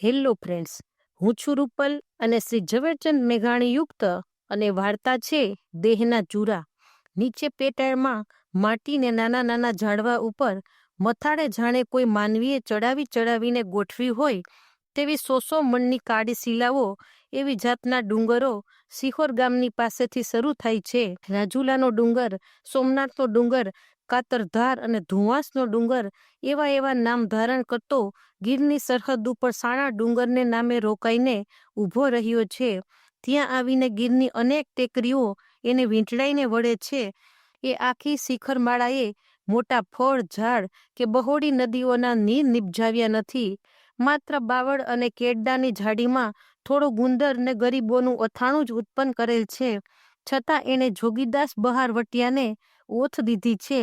Hello friends, હું છું રૂપલ અને શ્રી ઝવેરચંદ મેઘાણીયુક્ત અને વાર્તા છે દેહના ચૂરા. નીચે પેટાળમાં માટીને નાના નાના ઝાડવા ઉપર મથાળે જાણે કોઈ માનવીએ ચડાવી ચડાવીને ગોઠવી હોય તેવી સો સો મણની કાળી શિલાઓ એવી જાતના ડુંગરો સિહોર ગામની પાસેથી શરૂ થાય છે. રાજુલાનો ડુંગર, સોમનાથનો ડુંગર કાતરધાર અને ધુવાસનો ડુંગર એવા એવા નામ ધારણ કરતો ગીરની સરહદ ઉપર સાણા ડુંગરને નામે રોકાઈને ઊભો રહ્યો છે. ત્યાં આવીને ગીરની અનેક ટેકરીઓ એને વીંટળાઈને વળે છે. એ આખી શિખરમાળાએ મોટા ફળ, ઝાડ કે બહોળી નદીઓના નીર નિપજાવ્યા નથી. માત્ર બાવળ અને કેડડાની ઝાડીમાં થોડો ગુંદર ને ગરીબોનું અથાણું જ ઉત્પન્ન કરેલ છે. છતાં એણે જોગીદાસ બહાર વટિયાને ઓથ દીધી છે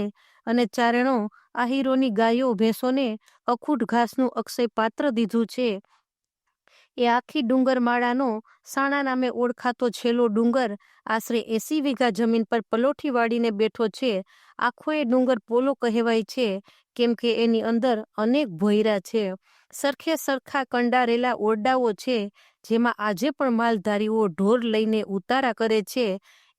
અને ચારણો આહીરોની ગાયો ભેંસોને અખૂટ ઘાસનું અક્ષય પાત્ર દીધું છે. એ આખી ડુંગરમાળાનો સાણા નામે ઓળખાતો છેલ્લો ડુંગર આશરે એસી વીઘા જમીન પર પલોઠી વાળીને બેઠો છે. આખો એ ડુંગર પોલો કહેવાય છે કેમ કે એની અંદર અનેક ભોયરા છે. સરખે સરખા કંડારેલા ઓરડાઓ છે જેમાં આજે પણ માલધારીઓ ઢોર લઈને ઉતારા કરે છે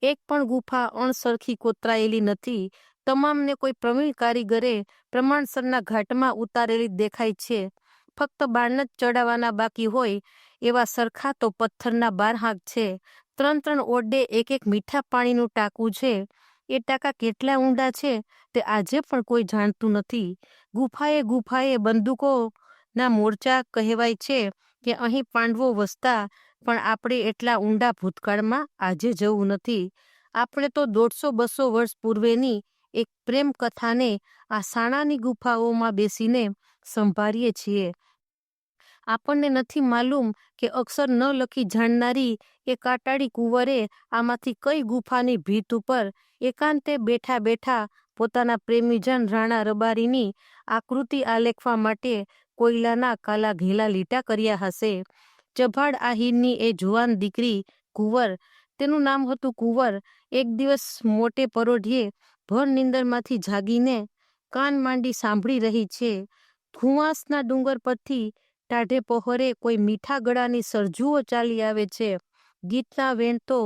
એક પણ ગુફા અણસરખી કોતરાયેલી નથી. તમામને કોઈ પ્રવીણ કારીગરે પ્રમાણસરના ઘાટમાં ઉતારેલી દેખાય છે. ફક્ત બાણ જ ચડાવવાના બાકી હોય એવા સરખા તો પથ્થરના બાર હાંક છે. ત્રણ ત્રણ ઓરડે એક એક મીઠા પાણીનું ટાંકું છે. એ ટાંકા કેટલા ઊંડા છે તે આજે પણ કોઈ જાણતું નથી. ગુફાએ ગુફાએ બંદૂકોના મોરચા કહેવાય છે. કે અહીં પાંડવો વસતા, પણ આપણે એટલા ઊંડા ભૂતકાળમાં આજે જવું નથી. આપણે તો દોઢસો બસો વર્ષ પૂર્વેની એક પ્રેમ કથાને આ સાણાની ગુફાઓમાં બેસીને સંભાળીએ છીએ. આપણને નથી માલુમ કે અક્ષર ન લખી જાણનારી એ કાટાળી કુંવરે આમાંથી કઈ ગુફાની ભીત ઉપર એકાંતે બેઠા બેઠા પોતાના પ્રેમીજન રાણા રબારીની આકૃતિ આલેખવા માટે કોયલાના કાલા ઘેલા લીટા કર્યા હશે. ચભાડ આહીરની એ જુવાન દીકરી કુંવર, તેનું નામ હતું કુંવર, એક દિવસ મોટે પરોઢીએ ભર નિંદરમાંથી જાગીને કાન માંડી સાંભળી રહી છે. ધુવાસના ડુંગર પરથી ટાઢે પહોરે કોઈ મીઠા ગળાની સરજુઓ ચાલી આવે છે. ગીતના વેણ તો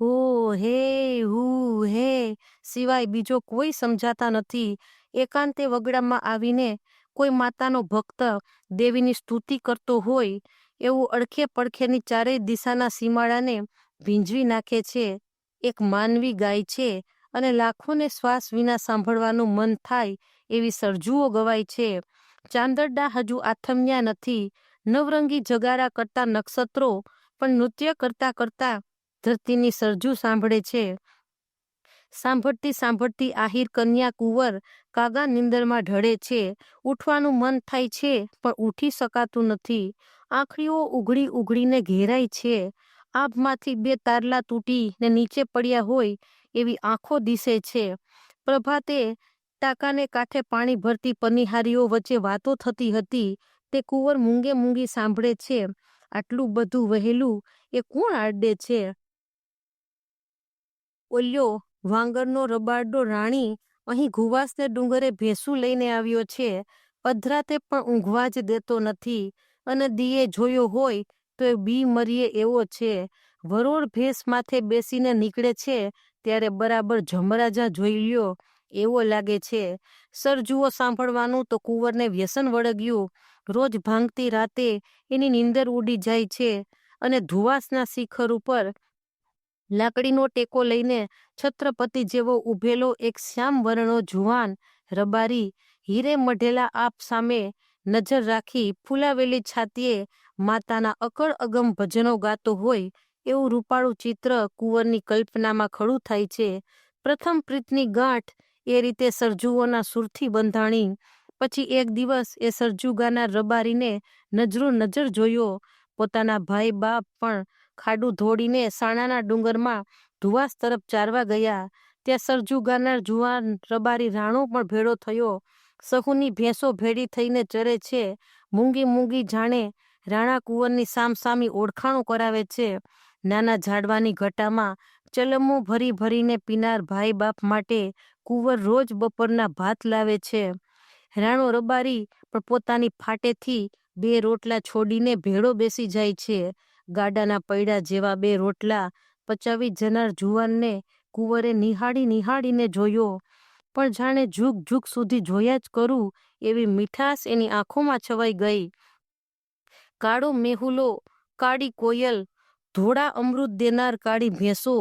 હો હે, હુ હે સિવાય બીજો કોઈ સમજાતા નથી. એકાંતે વગડામાં આવીને કોઈ માતાનો ભક્ત દેવીની સ્તુતિ કરતો હોય, એવું અડખે પડખેની ચારેય દિશાના સીમાડાને ભીંજવી નાખે છે. એક માનવી ગાય છે અને લાખોને શ્વાસ વિના સાંભળવાનું મન થાય એવી સરજુઓ ગવાય છે. ચાંદરડા હજુ આથમ્યા નથી, નવરંગી જગારા કરતા નક્ષત્રો પણ નૃત્ય કરતા કરતા ધરતીની સરજુ સાંભળે છે. સાંભળતી સાંભળતી આહિર કન્યા કુંવર કાગા નિંદરમાં ઢળે છે, ઉઠવાનું મન થાય છે, પણ ઉઠી શકાતું નથી. આંખડીઓ ઉઘડી ઉઘડીને ઘેરાય છે. આભમાંથી બે તારલા તૂટી ને નીચે પડ્યા હોય એવી આંખો દિશે છે. પ્રભાતે ટાંકાને કાંઠે પાણી ભરતી પનિહારીઓ વચ્ચે વાતો થતી હતી. તે કુંવર મૂંગે મૂંગી સાંભળે છે. આટલું બધું વહેલું એ કોણ આડે છે? ઓલ્યો વાંગરનો રબારડો રાણી અહીં ઘુવાસને ડુંગરે ભેંસું લઈને આવ્યો છે. અધરાતે પણ ઊંઘવા જ દેતો નથી અને દીએ જોયો હોય તો એ બી મરીએ એવો છે. વરોળ ભેંસ માથે બેસીને નીકળે છે ત્યારે બરાબર જમરાજા જોઈ લ્યો, એવો લાગે છે. સરજુઓ સાંભળવાનું તો કુંવરને વ્યસન વળગ્યું. રોજ ભાંગતી રાતે એની નીંદર ઉડી જાય છે અને ધુવાસના શિખર ઉપર લાકડીનો ટેકો લઈને છત્રપતિ જેવો ઊભેલો એક શ્યામ વર્ણો જુવાન, રબારી, હીરે મઢેલા આપ સામે નજર રાખી ફૂલાવેલી છાતીએ માતાના અકળ અગમ ભજનો ગાતો હોય એવું રૂપાળું ચિત્ર કુંવરની કલ્પનામાં ખડું થાય છે. પ્રથમ પ્રીતની ગાંઠ એ રીતે સરજુઓના સુરથી બંધાણી, પછી એક દિવસ એ સરજુગાના રબારીને નજરો નજર જોયો. પોતાના ભાઈ બાપ પણ ખાડું ધોડીને સાણાના ડુંગરમાં ધુવાસ તરફ ચારવા ગયા. ત્યાં સરજુ ગાનાર જુવાન રબારી રાણો પણ ભેળો થયો. સહુની ભેંસો ભેડી થઈને ચરે છે. મૂંગી મૂંગી જાણે રાણા કુંવરની સામસામી ઓળખાણો કરાવે છે. નાના ઝાડવાની ઘટામાં ચલમો ભરી ભરીને પીનાર ભાઈ બાપ માટે કુંવર રોજ બપોરના ભાત લાવે છે. રાણો રબારી પણ પોતાની ફાટેથી બે રોટલા છોડીને ભેળો બેસી જાય છે. ગાડાના પૈડા જેવા બે રોટલા પચાવી જનાર જુવાનને કુંવરે નિહાળી નિહાળીને જોયો. પણ જાણે જુગ જુગ સુધી જોયા જ કરું એવી મીઠાશ એની આંખોમાં છવાઈ ગઈ. કાળો મેહુલો, કાળી કોયલ, ધોળા અમૃત દેનાર કાળી ભેંસો,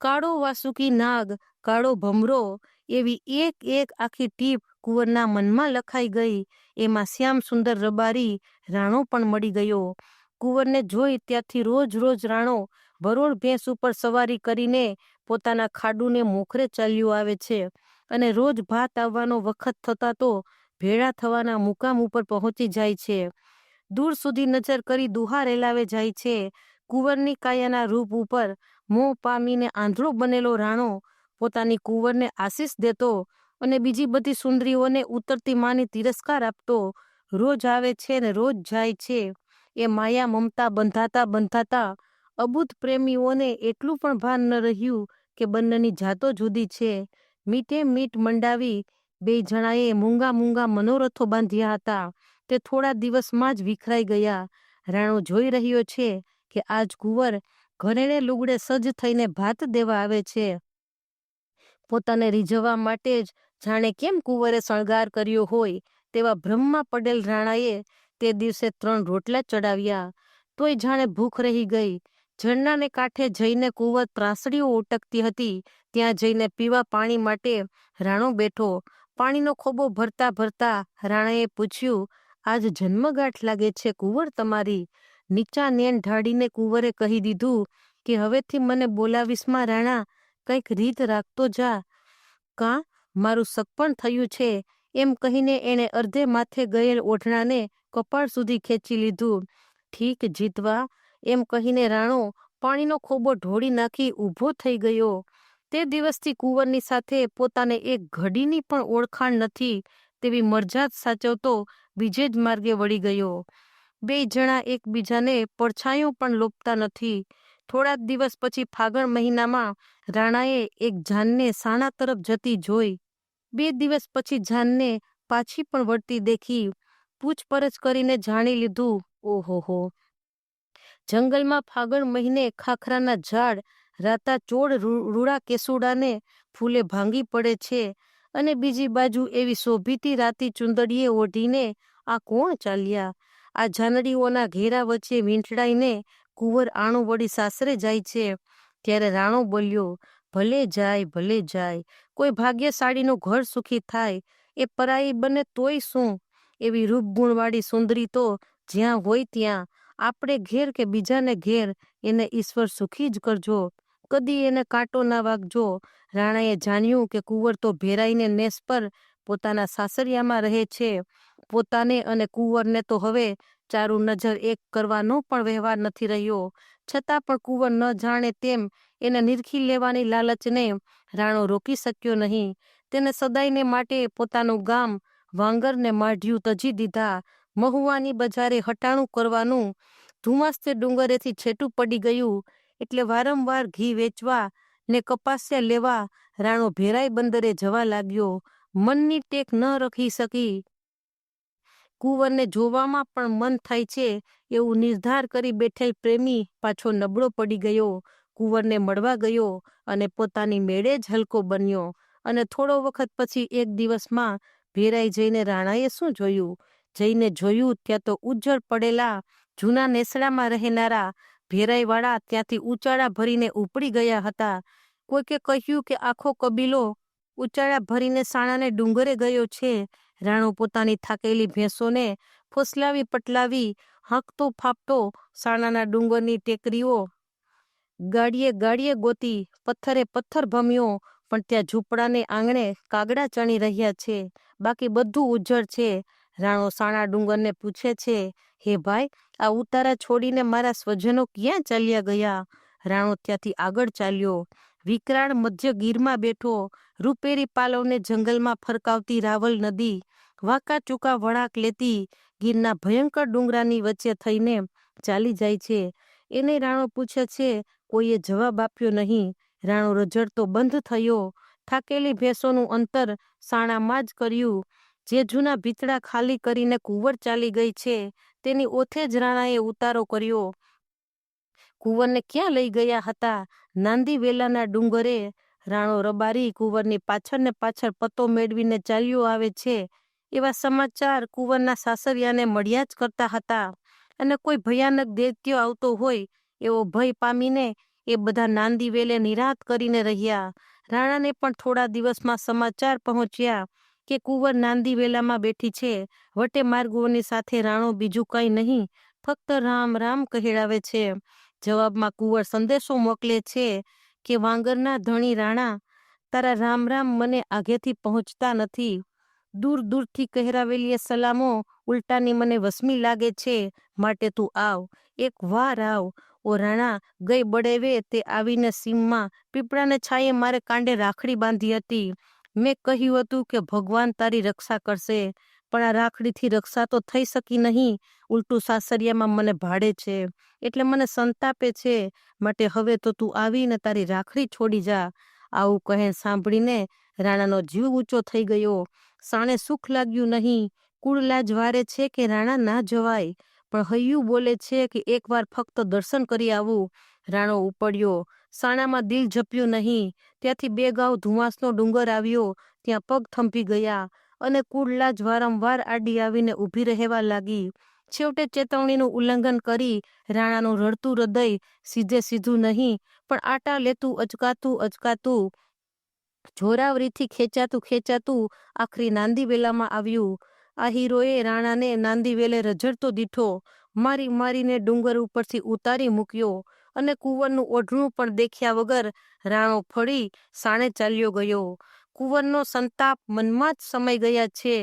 કાળો વાસુકી નાગ, કાળો ભમરો એવી એક એક આખી ટીપ કુંવરના મનમાં લખાઈ ગઈ. એમાં શ્યામ સુંદર રબારી રાણો પણ મળી ગયો. કુંવરને જોઈ ત્યાંથી રોજ રોજ રાણો ભરોળ ભેંસ ઉપર સવારી કરીને પોતાના ખાડુને મોખરે ચાલ્યું આવે છે અને રોજ ભાત આવવાનો વખત થતા તો ભેળા થવાના મુકામ ઉપર પહોંચી જાય છે. દૂર સુધી નજર કરી દુહાર રેલાવે જાય છે. કુંવરની કાયાના રૂપ ઉપર મોં પામીને આંધળો બનેલો રાણો પોતાની કુંવરને આશીષ દેતો અને બીજી બધી સુંદરીઓને ઉતરતી માની તિરસ્કાર આપતો રોજ આવે છે ને રોજ જાય છે. એ માયા મમતા બંધાતા બંધાતા અબૂત પ્રેમીઓને એટલું પણ ભાન ન રહ્યું કે બંનેની જાતો જુદી છે. મીઠે મીઠ મંડાવી બે જણાએ મૂંગા મૂંગા મનોરથો બાંધ્યા હતા. તે થોડા દિવસમાં જ વિખરાઈ ગયા. રાણો જોઈ રહ્યો છે કે આજ કુંવર ઘરેણે લુગડે સજ્જ થઈને ભાત દેવા આવે છે. પોતાને રીઝવવા માટે જ જાણે કેમ કુંવરે શણગાર કર્યો હોય તેવા ભ્રમમાં પડેલ રાણાએ તે દિવસે ત્રણ રોટલા ચડાવ્યા. તોય જાણે ભૂખ રહી ગઈ. ઝરણાને કાંઠે જઈને કુંવર ત્રાસડીઓ ઉટકતી હતી. ત્યાં જઈને પીવા પાણી માટે રાણો બેઠો. પાણીનો ખોબો ભરતા ભરતા રાણાએ પૂછ્યું, આજ જન્મગાંઠ લાગે છે કુંવર તમારી? નીચા નેન ઢાળીને કુંવરે કહી દીધું કે, હવેથી મને બોલાવીશમાં રાણા. કંઈક રીત રાખતો જા. કાં? મારું સગપણ થયું છે. એમ કહીને એણે અર્ધે માથે ગયેલ ઓઢણાને કપાળ સુધી ખેંચી લીધું. ઠીક, જીતવા. એમ કહીને રાણો પાણીનો ખોબો ઢોળી નાખી ઊભો થઈ ગયો. તે દિવસથી કુંવરની સાથે પોતાને એક ઘડીની પણ ઓળખાણ નથી તેવી મરજાત સાચવતો બીજે જ માર્ગે વળી ગયો. બે જણા એકબીજાને પડછાયું પણ લોપતા નથી. થોડા દિવસ પછી ફાગણ મહિનામાં રાણાએ એક જાનને સાણા તરફ જતી જોઈ. બે દિવસ પછી જાનને પાછી પણ વળતી દેખી પૂછપરછ કરીને જાણી લીધું ઓહોહો જંગલમાં ફાગણ મહિને ખાખરાના ઝાડ, રાતા ચોળ રૂડા કેસુડાને ફૂલે ભાંગી પડે છે અને બીજી બાજુ એવી શોભીતી રાતી ચુંદડીએ ઓઢીને આ કોણ ચાલ્યા? આ જાનડીઓના ઘેરા વચ્ચે વીંટળાઈને કુંવર આણુ વળી સાસરે જાય છે, ત્યારે રાણો બોલ્યો ભલે જાય ભલે જાય, કોઈ ભાગ્યશાળીનું ઘર સુખી થાય, એ પરાઈ બને તોય શું? એવી રૂપગુણવાળી સુંદરી તો જ્યાં હોય ત્યાં. આપણે ઘેર કે બીજાને ઘેર એને ઈશ્વર સુખી જ કરજો. કદી એને કાંટો ના વાગજો. રાણાએ જાણ્યું કે કુંવર તો ભેરાઈને નેસ પર પોતાના સાસરિયામાં રહે છે. પોતાને અને કુંવરને તો હવે ચારું નજર એક કરવાનો પણ વ્યવહાર નથી રહ્યો. છતાં પણ કુંવર ન જાણે તેમ એને નિરખી લેવાની લાલચને રાણો રોકી શક્યો નહીં. તેને સદાયને માટે પોતાનું ગામ વાંગરને માઢ્યું તજી દીધા. મહુવાની બજારે હટાણું કરવાનું ધુમાસ્તે ડુંગરેથી છેટું પડી ગયું. એટલે વારંવાર ઘી વેચવા ને કપાસ્યા લેવા રાણો ભેરાઈ બંદરે જવા લાગ્યો. મનની ટેક ન રખી શકી. કુંવરને જોવામાં પણ મન થાય છે એવું નિર્ધાર કરી બેઠેલ પ્રેમી પાછો નબળો પડી ગયો. કુંવરને મળવા ગયો અને પોતાની મેળે જ હલકો બન્યો. અને થોડો વખત પછી એક દિવસમાં ભેરાઈ જઈને રાણાએ શું જોયું? જઈને જોયું, ત્યાં તો ઉજ્જળ પડેલા જૂના નેસડામાં રહેનારા ભેરાઈવાળા ત્યાંથી ઉચાળા ભરીને ઉપડી ગયા હતા. કોઈકે કહ્યું કે આખો કબીલો ઉચાળા ભરીને સાણાને ડુંગરે ગયો છે. રાણો પોતાની થાકેલી ભેંસોને ફોસલાવી પટલાવી હાંકતો ફાપતો સાણાના ડુંગરની ટેકરીઓ ગાડીએ ગાડીએ ગોતી પથ્થરે પથ્થર ભમ્યો, પણ ત્યાં ઝૂંપડાને આંગણે કાગડા ચણી રહ્યા છે. બાકી બધું ઉજ્જળ છે. રાણો સાણા ડુંગરને પૂછે છે, હે ભાઈ, આ ઉતારા છોડીને મારા સ્વજનો ક્યાં ચાલ્યા ગયા? રાણો ત્યાંથી આગળ ચાલ્યો. વિકરાળ મધ્ય ગીરમાં બેઠો, રૂપેરી પાલવને જંગલમાં ફરકાવતી રાવલ નદી વાંકા ચૂકા વળાક લેતી ગીરના ભયંકર ડુંગરાની વચ્ચે થઈને ચાલી જાય છે. એને રાણો પૂછે છે કોઈએ જવાબ આપ્યો નહીં, રાણો રજડતો બંધ થયો, થાકેલી ભેંસોનું અંતર સાણામાં જ કર્યું. જે જૂના ભીતડા ખાલી કરીને કુંવર ચાલી ગઈ છે, તેની ઓથે જ રાણાએ ઉતારો કર્યો. કુંવરને ક્યાં લઈ ગયા હતા? નાંદી વેલાના ડુંગરે રાણો રબારી કુંવરની પાછળ ને પાછળ પત્તો મેળવીને ચાલ્યો આવે છે. એવા સમાચાર કુંવરના સાસરિયાને મળ્યા જ કરતા હતા. અને કોઈ ભયાનક દૈત્ય આવતો હોય એવો ભય પામીને એ બધા નાંદી વેલે નિરાત કરીને રહ્યા. રાણાને પણ થોડા દિવસમાં સમાચાર પહોંચ્યા કે કુંવર નાંદી વેલામાં બેઠી છે. વટે માર્ગોની સાથે રાણો બીજું કંઈ નહીં, ફક્ત રામ રામ કહેડાવે છે. જવાબમાં કુંવર સંદેશો મોકલે છે કે વાંગરના ધણી રાણા, તારા રામ રામ મને આગેથી પહોંચતા નથી. દૂર દૂરથી કહેરાવેલી સલામો, ઉલટાની મને વસમી લાગે છે. માટે તું આવ, એક વાર આવ ઓ રાણા, ગઈ બળેવે તે આવીને સીમમાં પીપળાને છાયે મારે કાંડે રાખડી બાંધી હતી. મેં કહ્યું હતું કે, ભગવાન તારી રક્ષા કરશે, પણ આ રાખડીથી રક્ષા તો થઈ શકી નહીં. ઉલટું સાસરિયામાં મને ભાડે છે, એટલે મને સંતાપે છે. માટે હવે તો તું આવીને તારી રાખડી છોડી જા. આવું કહે સાંભળીને રાણાનો જીવ ઊંચો થઈ ગયો. સાણે સુખ લાગ્યું નહીં. કુળ લાજ વારે છે કે, રાણા, ના જવાય. પણ હૈયું બોલે છે કે એકવાર ફક્ત દર્શન કરી આવું. રાણો ઉપડ્યો. સાણામાં દિલ જપ્યું નહીં. ત્યાંથી બે ગાઉ ધુમાસનો ડુંગર આવ્યો. ત્યાં પગ થંભી ગયા અને કુડલાજ વારંવાર આડી આવીને ઊભી રહેવા લાગી. છેવટે ચેતવણીનું ઉલ્લંઘન કરી રાણાનું રડતું હૃદય સીધે સીધું નહીં, પણ આટા લેતું, અચકાતું અચકાતું, જોરાવરીથી ખેંચાતું ખેંચાતું આખરી નાંદી વેલામાં આવ્યું. આ હીરોએ રાણાને નાંદી વેલે રઝળતો દીઠો મારી મારીને ડુંગર ઉપરથી ઉતારી મૂક્યો અને કુંવરનું ઓઢણું પણ દેખ્યા વગર રાણો ફળી સાણે ચાલ્યો ગયો. કુંવરનો સંતાપ મનમાં જ સમય ગયા છે.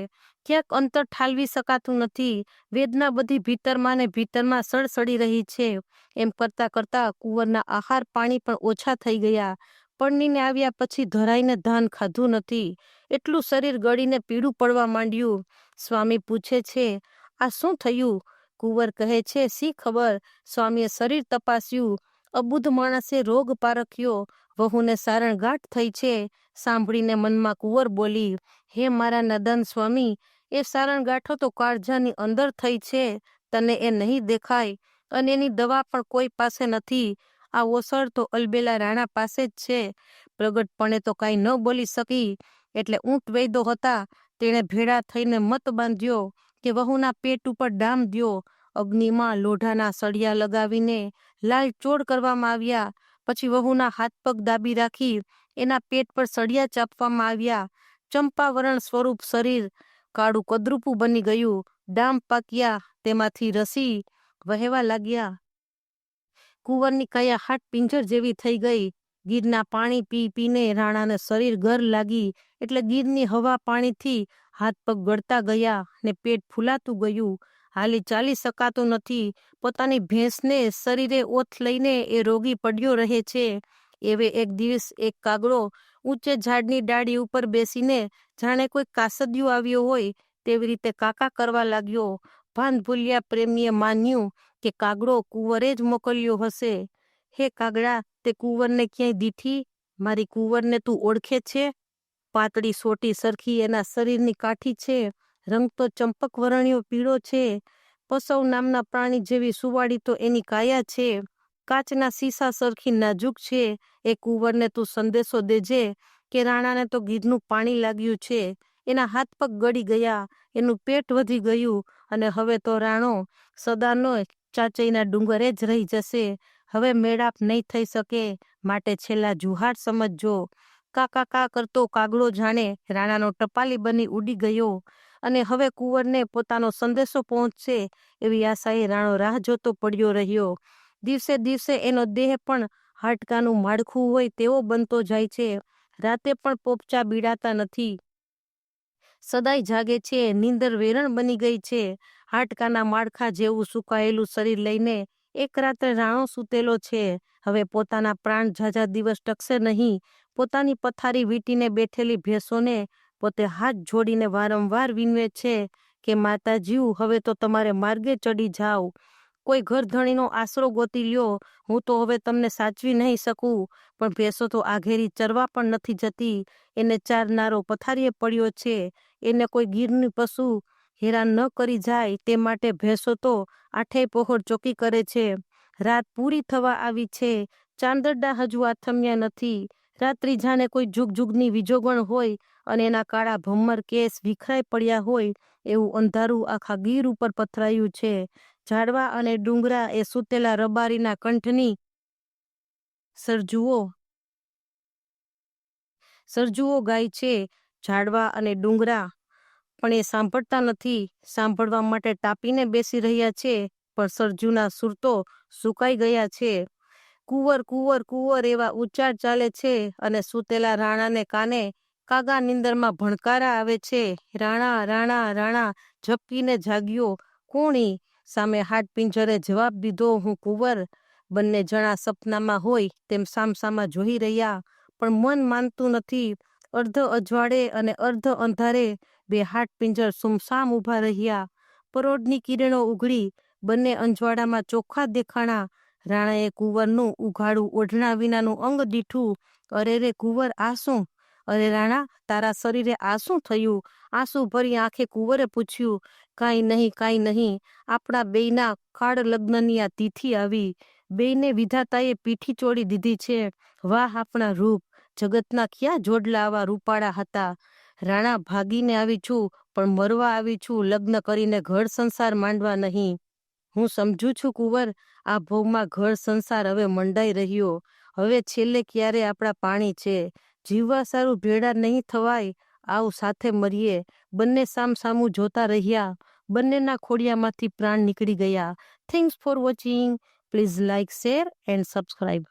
ક્યાંક અંતર ઠાલવી શકાતું નથી. વેદના બધી ભીતરમાં ને ભીતરમાં સળસળી રહી છે. એમ કરતા કરતા કુંવરના આહાર પાણી પણ ઓછા થઈ ગયા. પરણીને આવ્યા પછી ધરાઈને ધાન ખાધું નથી. એટલું શરીર ગળીને પીળું પડવા માંડ્યું. સ્વામી પૂછે છે, આ શું થયું? કુંવર કહે છે સી ખબર? સ્વામીએ શરીર તપાસ્યું. અબુધ માણસે રોગ પારખ્યો. વહુને સારણગાંઠ થઈ છે. સાંભળીને મનમાં કુંવર બોલી, હે મારા નદન સ્વામી, એ સારણગાંઠો તો કાળજાની અંદર થઈ છે. તને એ નહીં દેખાય. અને એની દવા પણ કોઈ પાસે નથી. આ ઓસળ તો અલબેલા રાણા પાસે જ છે. પ્રગટપણે તો કાંઈ ન બોલી શકી. એટલે ઊંટ વૈદો હતા, તેણે ભેળા થઈને મત બાંધ્યો કે વહુના પેટ ઉપર ડામ દ્યો. અગ્નિમાં લોઢાના સળિયા લગાવીને લાલ ચોડ કરવામાં આવ્યા. પછી વહુના હાથ પગ દાબી રાખી, એના પેટ પર સળિયા ચાપવામાં આવ્યા. ચંપાવરણ સ્વરૂપ શરીર કાળું કદરૂપું બની ગયું. ડામ પાક્યા, તેમાંથી રસી વહેવા લાગ્યા. કુંવરની કયા હાટ પિંજર જેવી થઈ ગઈ. ગીરના પાણી પી પીને રાણાને શરીર ગર લાગી, એટલે ગીરની હવા પાણીથી હાથ પગ ગળતા ગયા ને પેટ ફૂલાતું ગયું. હાલી ચાલી શકાતું નથી. પોતાની ભેંસને શરીરે ઓથ લઈને એ રોગી પડ્યો રહે છે. એવે એક દિવસ એક કાગડો ઊંચે ઝાડની ડાળી ઉપર બેસીને જાણે કોઈ કાસડિયું આવ્યો હોય તેવી રીતે કાકા કરવા લાગ્યો. ભાન ભૂલ્યા પ્રેમીએ માન્યું કે કાગડો કુંવરે જ મોકલ્યો હશે. હે કાગડા, તે કુંવરને ક્યાંય દીઠી? મારી કુંવરને તું ઓળખે છે? પાતળી સોટી સરખી એના શરીરની કાઠી છે. રંગ તો ચંપક વરણ્યો પીળો છે. પસવ નામના પ્રાણી જેવી સુવાડી તો એની કાયા છે. કાચના સીસા સરખી નાજુક છે. એ કુંવરને તું સંદેશો દેજે કે રાણાને તો ગીધનું પાણી લાગ્યું છે. એના હાથ પગ ગળી ગયા. એનું પેટ વધી ગયું. અને હવે તો રાણો સદાનો ચાચઈના ડુંગરે જ રહી જશે. હવે મેળાપ નહીં થઈ શકે માટે છેલ્લા જુહાર સમજજો. કાકા કા કરતો કાગડો જાણે રાણાનો ટપાલી બની ઉડી ગયો અને હવે કુંવરને પોતાનો સંદેશો પહોંચશે એવી આશાએ રાણો રાહ જોતો પડ્યો રહ્યો. દિવસે દિવસે એનો દેહ પણ હાડકાનું માળખું હોય તેવો બનતો જાય છે. રાતે પણ પોપચા બીડાતા નથી. સદાય જાગે છે, નીંદર વેરણ બની ગઈ છે. હાડકાના માળખા જેવું સુકાયેલું શરીર લઈને એક રાત્રે રાણો સૂતેલો છે. હવે પોતાના પ્રાણ ઝાઝા દિવસ ટકશે નહીં. પોતાની પથારી વીટીને બેઠેલી ભેંસોને પોતે હાથ જોડીને વારંવાર વિનવે છે કે માતાજીવ હવે તો તમારે માર્ગે ચડી જાઓ કોઈ ઘરધણીનો આશરો ગોતી લ્યો. હું તો હવે તમને સાચવી નહીં શકું. પણ ભેંસો તો આઘેરી ચરવા પણ નથી જતી. એને ચારનારો પથારીએ પડ્યો છે. એને કોઈ ગીરની પશુ હેરાન ન કરી જાય તે માટે ભેંસો તો આઠેય પહોર ચોકી કરે છે. રાત પૂરી થવા આવી છે. ચાંદરડા હજુ આથમ્યા નથી. રાત્રિ જાણે કોઈ જુગજુગની વિજોગણ હોય અને એના કાળા ભમ્મર કેસ વિખરાઈ પડ્યા હોય એવું અંધારું આખા ગીર ઉપર પથરાયું છે. ઝાડવા અને ડુંગરા એ સૂતેલા રબારીના કંઠની સરજુઓ સરજુઓ ગાય છે. ઝાડવા અને ડુંગરા પણ એ સાંભળતા નથી. સાંભળવા માટે તાપીને બેસી રહ્યા છે પણ સરજુના સુરતો સુકાઈ ગયા છે. કુંવર કુંવર કુંવર એવા ઉચ્ચાર ચાલે છે અને સૂતેલા રાણાને કાને કાગા નિંદરમાં ભણકારા આવે છે. રાણા રાણા રાણા, ઝપકીને જાગ્યો. કોણી? સામે હાટ પિંજરે જવાબ દીધો, હું કુંવર. બંને જણા સપનામાં હોય તેમ સામસામા જોઈ રહ્યા, પણ મન માનતું નથી. અર્ધ અજવાળે અને અર્ધ અંધારે બે હાડ પિંજર સુમસામ ઊભા રહ્યા. પરોઢની કિરણો ઉઘડી, બંને અંજવાડામાં ચોખ્ખા દેખાણા. રાણાએ કુંવરનું ઉઘાડું ઓઢણા વિનાનું અંગ દીઠું. અરે રે કુંવર, આ શું? અરે રાણા, તારા શરીરે આ શું થયું? આંસુ ભરી આંખે કુંવરે પૂછ્યું. કાંઈ નહીં કાંઈ નહીં. આપણા બેયના કાળ લગ્નની આ તિથિ આવી. બેયને વિધાતાએ પીઠી ચોડી દીધી છે. વાહ, આપણા રૂપ. જગતના ક્યાં જોડલા આવા રૂપાળા હતા? રાણા ભાગીને આવી છું, પણ મરવા આવી છું, લગ્ન કરીને ઘર સંસાર માંડવા નહીં. હું સમજુ છું કુંવર, આ ભોગમાં ઘર સંસાર હવે મંડાઈ રહ્યો. હવે છેલ્લે ક્યારે આપણા પાણી છે? જીવવા સારું ભેડા નહીં થવાય, આવ સાથે મરીએ. બંને સામ સામું જોતા રહ્યા. બંનેના ખોડિયામાંથી પ્રાણ નીકળી ગયા. Thanks for watching please like share and subscribe